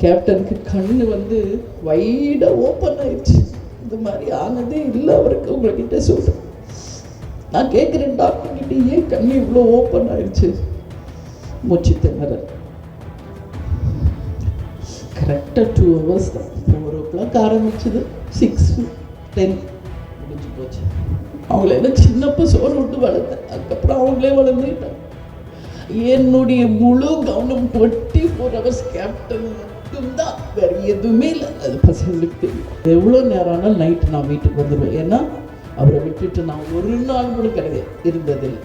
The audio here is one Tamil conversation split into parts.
கேப்டனுக்கு கண்ணு வந்து வைடாக ஓப்பன் ஆயிடுச்சு. இந்த மாதிரி ஆனதே இல்லை அவருக்கு உங்ககிட்ட சொல்கிறேன் நான் கேட்குறேன் டாக்டர் கிட்ட ஏன் கண்ணு இவ்வளோ ஓப்பன் ஆயிடுச்சு? மூச்சு திணறல் கரெக்டாக டூ ஹவர்ஸ் தான் ஃபோர் ஓ கிளாக் ஆரம்பிச்சது சிக்ஸ் டென் முடிஞ்சு போச்சு. அவங்கள என்ன சின்னப்ப சோறு விட்டு வளர்த்தேன். அதுக்கப்புறம் அவங்களே வளர்ந்துக்கிட்டாங்க. என்னுடைய முழு கவனம் டுவெண்ட்டி ஃபோர் ஹவர்ஸ் கேப்டன் மட்டும்தான் வேற எதுவுமே இல்லை. அது பசங்களுக்கு தெரியும். எவ்வளோ நேரம் ஆனால் நைட்டு நான் வீட்டுக்கு வந்துடுவேன் ஏன்னா அவரை விட்டுட்டு நான் ஒரு நாள் கூட கிடையாது இருந்ததில்லை.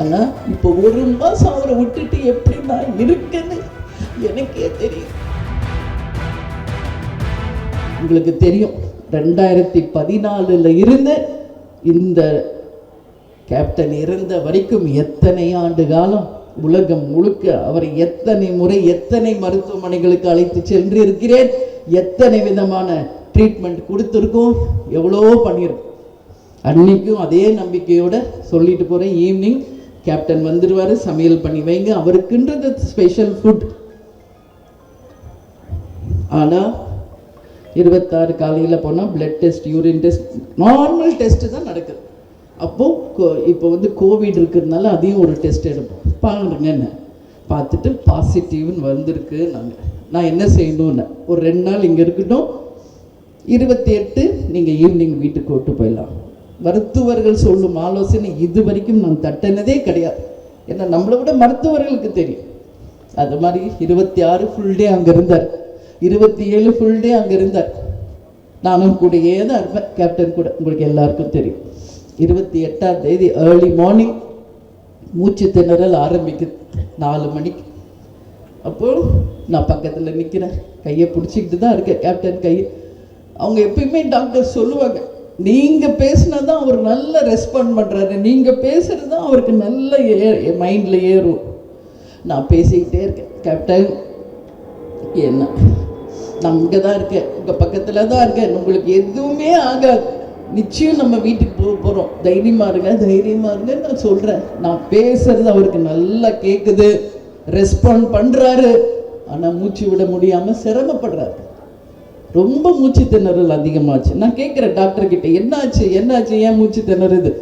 ஆனால் இப்போ ஒரு மாதம் அவரை விட்டுட்டு எப்படி நான் இருக்கேன்னு எனக்கே தெரியும். உங்களுக்கு தெரியும் ரெண்டாயிரத்தி பதினாலில் இருந்து இந்த கேப்டன் இறந்த வரைக்கும் எத்தனை ஆண்டு காலம்? உலகம் முழுக்க அவரை எத்தனை முறை எத்தனை மருத்துவமனைகளுக்கு அழைத்து சென்று இருக்கிறேன் எத்தனை விதமான ட்ரீட்மெண்ட் கொடுத்துருக்கோம்? எவ்வளோ பண்ணியிருக்கோம்? அன்னைக்கும் அதே நம்பிக்கையோட சொல்லிட்டு போகிறேன் ஈவினிங் கேப்டன் வந்துடுவார் சமையல் பண்ணி வைங்க. அவருக்குன்றது ஸ்பெஷல் ஃபுட் ஆனால் இருபத்தாறு காலையில் போனால் blood test urine test normal test தான் நடக்குது. அப்போது இப்போ வந்து கோவிட் இருக்கிறதுனால அதையும் ஒரு டெஸ்ட் எடுப்போம். பாருங்கன்னு பார்த்துட்டு பாசிட்டிவ்னு வந்திருக்கு. நாங்கள் நான் என்ன செய்யணும்னு? ஒரு ரெண்டு நாள் இங்கே இருக்கட்டும். இருபத்தி எட்டு நீங்கள் ஈவினிங் வீட்டுக்கு விட்டு போயிடலாம். மருத்துவர்கள் சொல்லும் ஆலோசனை இது வரைக்கும் நான் தட்டினதே கிடையாது. ஏன்னா நம்மளை விட மருத்துவர்களுக்கு தெரியும். அது மாதிரி இருபத்தி ஆறு ஃபுல் டே அங்கே இருந்தார். இருபத்தி ஏழு ஃபுல் டே அங்கே இருந்தார். நானும் கூடயே தான் இருப்பேன். கேப்டன் கூட. உங்களுக்கு எல்லாருக்கும் தெரியும். இருபத்தி எட்டாம் தேதி ஏர்லி மார்னிங் மூச்சு திணறல் ஆரம்பிக்குது. நாலு மணிக்கு அப்போது நான் பக்கத்தில் நிற்கிறேன் கையை பிடிச்சிக்கிட்டு தான் இருக்கேன். கேப்டன் கையை அவங்க எப்பயுமே டாக்டர் சொல்லுவாங்க நீங்கள் பேசினா தான் அவர் நல்ல ரெஸ்பாண்ட் பண்ணுறாரு நீங்கள் பேசுகிறது தான் அவருக்கு நல்ல ஏ மைண்டில் ஏறும். நான் பேசிக்கிட்டே இருக்கேன். கேப்டன் என்ன? நான் இங்கே தான் இருக்கேன். உங்கள் பக்கத்தில் தான் இருக்கேன். உங்களுக்கு எதுவுமே ஆகாது. நிச்சயம் நம்ம வீட்டுக்கு போக போகிறோம் தைரியமாக இருங்க தைரியமாக இருங்க நான் சொல்கிறேன் நான் பேசுறது அவருக்கு நல்லா கேட்குது ரெஸ்பாண்ட் பண்ணுறாரு ஆனால் மூச்சு விட முடியாமல் சிரமப்படுறாரு. ரொம்ப மூச்சு திணறல் அதிகமாச்சு. நான் கேட்குறேன் டாக்டர் கிட்ட என்னாச்சு? என்னாச்சு? ஏன் மூச்சு திணறுது?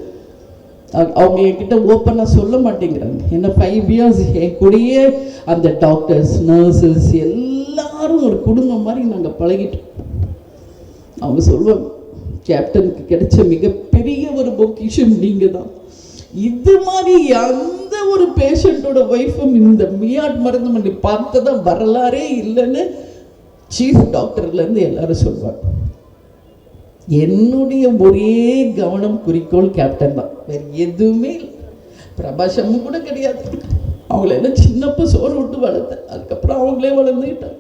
அவங்க என்கிட்ட ஓப்பனாக சொல்ல மாட்டேங்கிறாங்க. ஏன்னா ஃபைவ் இயர்ஸ் என் கூடயே அந்த டாக்டர்ஸ் நர்சஸ் எல்லாரும் ஒரு குடும்பம் மாதிரி நாங்கள் பழகிட்டோம். அவங்க சொல்லுவாங்க கேப்டனுக்கு கிடைச்ச மிகப்பெரிய ஒரு பொக்கிஷம் நீங்கள் தான் இது மாதிரி எந்த ஒரு பேஷண்ட்டோட ஒய்ஃபும் இந்த மியாட் மருந்துமனை பார்த்ததா வரலாறே இல்லைன்னு சீஃப் டாக்டர்லேருந்து எல்லாரும் சொல்லுவாங்க. என்னுடைய ஒரே கவனம் குறிக்கோள் கேப்டன் தான். வேறு எதுவுமே இல்லை. பிரபாஷமும் கூட கிடையாது. அவங்கள என்ன சின்னப்ப சோறு விட்டு வளர்த்தேன். அதுக்கப்புறம் அவங்களே வளர்ந்துக்கிட்டாங்க.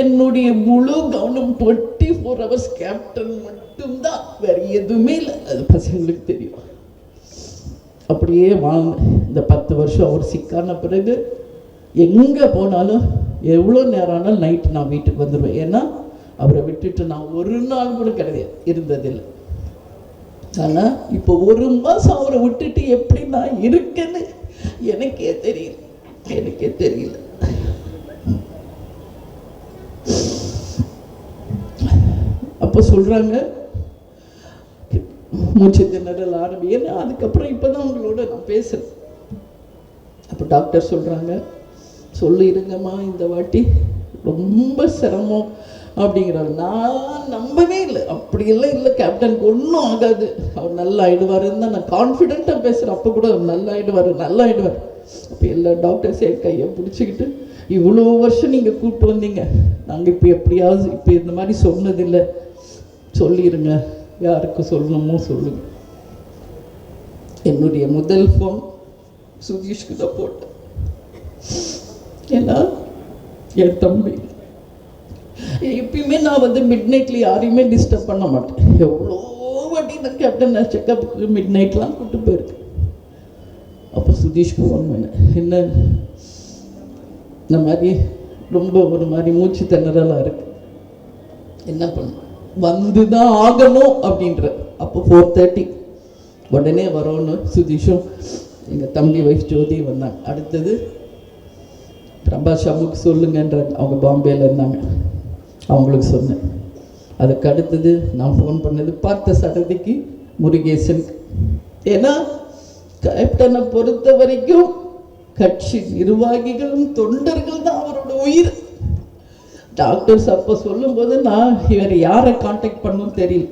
என்னுடைய முழு கவனம் டுவெண்ட்டி ஃபோர் ஹவர்ஸ் கேப்டன் மட்டும்தான். வேறு எதுவுமே இல்லை. அது பசங்களுக்கு தெரியும். அப்படியே வாழ்ந்த இந்த பத்து வருஷம் அவர் சிக்கான பிறகு எங்கே போனாலும் எவ்வளோ நேரம் ஆனாலும் நைட்டு நான் வீட்டுக்கு வந்துடுவேன் ஏன்னா அவரை விட்டுட்டு நான் ஒரு நாள் கூட கிடையாது. இருந்ததில்லை. ஆனால் இப்போ ஒரு மாதம் அவரை விட்டுட்டு எப்படி நான் இருக்கேன்னு எனக்கே தெரியல. எனக்கே தெரியல. அப்போ சொல்கிறாங்க மூச்சு திணறல் ஆரம்பி. ஏன்னா அதுக்கப்புறம் இப்போ தான் உங்களோட நான் பேசுகிறேன் அப்போ டாக்டர் சொல்கிறாங்க சொல்லிடுங்கம்மா இந்த வாட்டி ரொம்ப சிரமம் அப்படிங்கிறாரு. நான் நம்பவே இல்லை. அப்படியெல்லாம் இல்லை கேப்டனுக்கு ஒன்றும் ஆகாது. அவர் நல்லா ஆயிடுவாருன்னு தான் நான் கான்ஃபிடென்ட்டாக பேசுகிறேன் அப்போ கூட அவர் நல்லா ஆயிடுவார் நல்லா ஆயிடுவார் அப்போ எல்லா டாக்டர்ஸ் என் கையை பிடிச்சிக்கிட்டு இவ்வளோ வருஷம் நீங்கள் கூப்பிட்டு வந்தீங்க. நாங்கள் இப்போ எப்படியாவது இப்போ இந்த மாதிரி சொன்னதில்லை. சொல்லிடுங்க யாருக்கு சொல்லணுமோ சொல்லுங்க. என்னுடைய முதல் ஃபோன் சுதீஷ்க்கு தான் போட்டேன். ஏன்னா என் தம்பி. எப்பயுமே நான் வந்து மிட் நைட்டில் யாரையுமே டிஸ்டர்ப் பண்ண மாட்டேன். எவ்வளோ வாட்டி நான் கேப்டன் நான் செக்கப்புக்கு மிட் நைட்லாம் கூப்பிட்டு போயிருக்கேன். அப்போ சுதீஷ்க்கு ஃபோன் பண்ணேன். என்ன இந்த மாதிரி ரொம்ப ஒரு மாதிரி மூச்சு திணறலாக இருக்கு. என்ன பண்ணுவேன் வந்து தான் ஆகணும் அப்படின்ற. அப்போ ஃபோர் தேர்ட்டி உடனே வரோன்னு சுதீஷும் எங்கள் தம்பி வைஃப் ஜோதி வந்தாங்க. அடுத்தது பிரபா ஷமுக்கு சொல்லுங்கன்ற அவங்க பாம்பேயில் இருந்தாங்க. அவங்களுக்கு சொன்னேன். அதுக்கு அடுத்தது நான் ஃபோன் பண்ணது பார்த்த சடதிக்கு முருகேசன். ஏன்னா கேப்டனை பொறுத்த வரைக்கும் கட்சி நிர்வாகிகளும் தொண்டர்கள் தான் அவரோட உயிர். டாக்டர்ஸ் அப்போ சொல்லும்போது நான் இவர் யாரை காண்டாக்ட் பண்ணணும் தெரியல.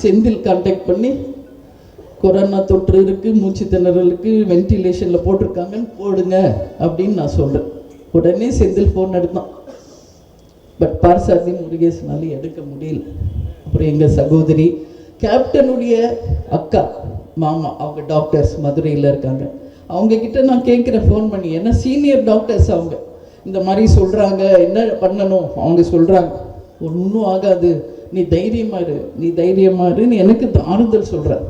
செந்தில் காண்டாக்ட் பண்ணி கொரோனா தொற்று இருக்குது மூச்சு திணறலுக்கு வென்டிலேஷனில் போட்டிருக்காங்கன்னு போடுங்க அப்படின்னு நான் சொல்கிறேன் உடனே செந்தில் ஃபோன் எடுத்தான். பட் பார்சாதி முருகேசனால எடுக்க முடியல. அப்புறம் எங்கள் சகோதரி கேப்டனுடைய அக்கா மாமா அவங்க டாக்டர்ஸ் மதுரையில் இருக்காங்க. அவங்கக்கிட்ட நான் கேட்குறேன் ஃபோன் பண்ணி ஏன்னா சீனியர் டாக்டர்ஸ் அவங்க? இந்த மாதிரி சொல்கிறாங்க என்ன பண்ணணும்? அவங்க சொல்கிறாங்க ஒன்றும் ஆகாது. நீ தைரியமாரு நீ தைரியமா இருன்னு எனக்கு ஆறுதல் சொல்கிறார்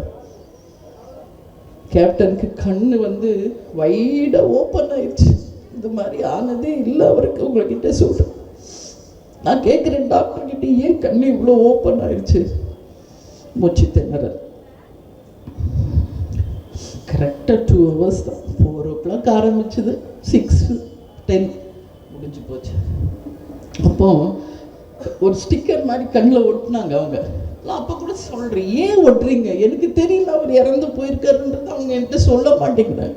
கேப்டனுக்கு கண்ணு வந்து வைடாக ஓப்பன் ஆயிடுச்சு. இந்த மாதிரி ஆனதே இல்லை அவருக்கு. உங்ககிட்ட சொல்கிறேன் நான் கேட்குறேன் டாக்டர் கிட்ட ஏன் கண்ணு இவ்வளோ ஓப்பன் ஆயிடுச்சு? மூச்சு திணறல். கரெக்டாக டூ ஹவர்ஸ் தான். ஃபோர் ஓ கிளாக் ஆரம்பிச்சது. சிக்ஸ் டென் முடிஞ்சு போச்சு. அப்போ ஒரு ஸ்டிக்கர் மாதிரி கண்ணில் ஒட்டினாங்க அவங்க. நான் அப்போ கூட சொல்கிறேன் ஏன் ஒட்டுறீங்க? எனக்கு தெரியல அவர் இறந்து போயிருக்காருன்றது அவங்க என்கிட்ட சொல்ல மாட்டேங்கிறாங்க.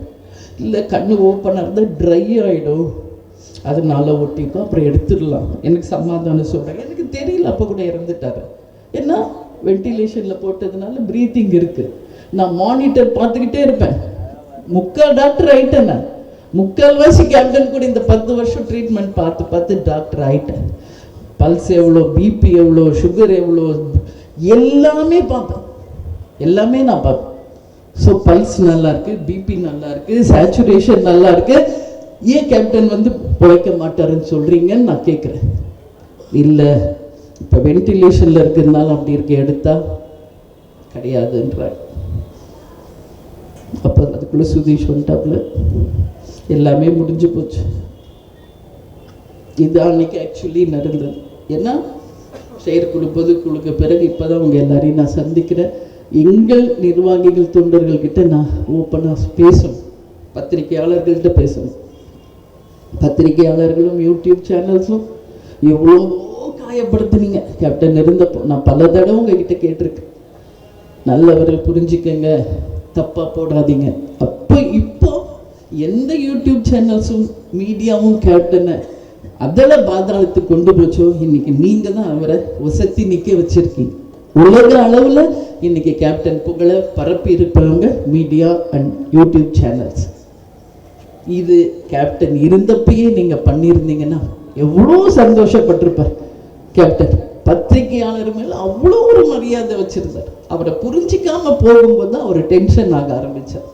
இல்லை கண்ணு ஓப்பனாக இருந்தால் ட்ரை ஆகிடும் அதனால ஒட்டிக்கும் அப்புறம் எடுத்துடலாம். எனக்கு சமாதானம் சொல்கிறாங்க எனக்கு தெரியல அப்போ கூட இறந்துட்டாரு. ஏன்னா வென்டிலேஷனில் போட்டதுனால ப்ரீத்திங் இருக்குது நான் மானிட்டர் பார்த்துக்கிட்டே இருப்பேன். முக்கால் டாக்டர் ஆயிட்டேன் நான். முக்கால்வாசி கேப்டன் கூட இந்த பத்து வருஷம் ட்ரீட்மெண்ட் பார்த்து பார்த்து டாக்டர் ஆயிட்டேன் பல்ஸ் எவ்வளோ பிபி எவ்வளோ சுகர் எவ்வளோ எல்லாமே பார்ப்பேன். எல்லாமே நான் பார்ப்பேன். ஸோ பல்ஸ் நல்லா இருக்கு பிபி நல்லா இருக்கு சேச்சுரேஷன் நல்லா இருக்கு. ஏன் கேப்டன் வந்து பிழைக்க மாட்டாருன்னு சொல்றீங்கன்னு நான் கேட்குறேன் இல்லை இப்போ வென்டிலேஷனில் இருக்கிறதுனால அப்படி இருக்கு எடுத்தா கிடையாதுன்றார். அப்போ அதுக்குள்ளே சுதீஷ் வந்துட்டாப்புல எல்லாமே முடிஞ்சு போச்சு. இது அன்னைக்கு ஆக்சுவலி நடந்தது. ஏன்னா செயற்குழு பொதுக்குழுக்கு பிறகு இப்போதான் அவங்க எல்லாரையும் நான் சந்திக்கிறேன். எங்கள் நிர்வாகிகள் தொண்டர்கள் கிட்ட நான் ஓப்பனாக பேசணும். பத்திரிகையாளர்கள்ட்ட பேசணும். பத்திரிகையாளர்களும் யூடியூப் சேனல்ஸும் எவ்வளோ காயப்படுத்துனீங்க. கேப்டன் இருந்தப்போ நான் பல தடவை உங்ககிட்ட கேட்டிருக்கேன். நல்லவர்கள் புரிஞ்சுக்கங்க தப்பாக போடாதீங்க. அப்போ இப்போ எந்த யூடியூப் சேனல்ஸும் மீடியாவும் கேப்டனை அதில் பாதாளத்துக்கு கொண்டு போச்சோ இன்னைக்கு நீங்க தான் அவரை உசத்தி நிற்க வச்சிருக்கீங்க. உலக அளவில் இன்னைக்கு கேப்டன் புகழை பரப்பி இருப்பவங்க மீடியா அண்ட் யூடியூப் சேனல்ஸ் இது கேப்டன் இருந்தப்பயே நீங்க பண்ணியிருந்தீங்கன்னா எவ்வளோ சந்தோஷப்பட்டிருப்பார். கேப்டன் பத்திரிகையாளர் மேல அவ்வளோ ஒரு மரியாதை வச்சிருந்தார். அவரை புரிஞ்சிக்காம போகும்போது தான் அவர் டென்ஷன் ஆக ஆரம்பிச்சார்.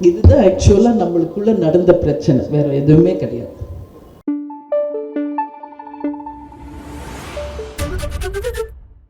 இதுதான் ஆக்சுவலாக நம்மளுக்குள்ள நடந்த பிரச்சனை. வேற எதுவுமே கிடையாது.